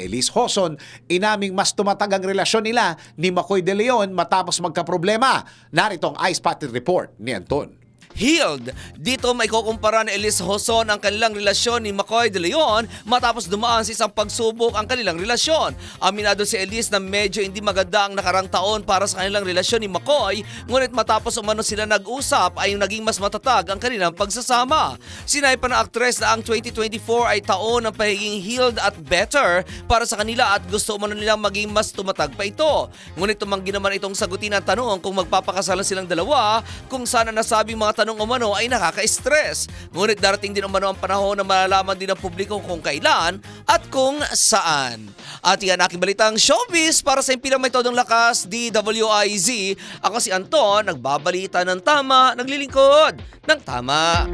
Elise Hoson, inaming mas tumatag ang relasyon nila ni Makoy De Leon matapos magkaproblema. Narito ang eye-spotted report ni Anton. Healed. Dito may kukumpara ni Elise Hoson ang kanilang relasyon ni McCoy de Leon matapos dumaan sa isang pagsubok ang kanilang relasyon. Aminado si Elise na medyo hindi maganda ang nakarang taon para sa kanilang relasyon ni McCoy, ngunit matapos umano sila nag-usap ay naging mas matatag ang kanilang pagsasama. Sinay pa ng aktres na ang 2024 ay taon ng pagiging healed at better para sa kanila at gusto umano nilang maging mas tumatag pa ito. Ngunit tumanggi naman itong sagutin ang tanong kung magpapakasalan silang dalawa kung sana nasabing mga tanong umano ay nakaka-stress. Ngunit darating din umano ang panahon na malalaman din ng publiko kung kailan at kung saan. At yan aking balitang showbiz para sa impilang may todong lakas, DWIZ. Ako si Anton, nagbabalita ng tama, naglilingkod ng tama.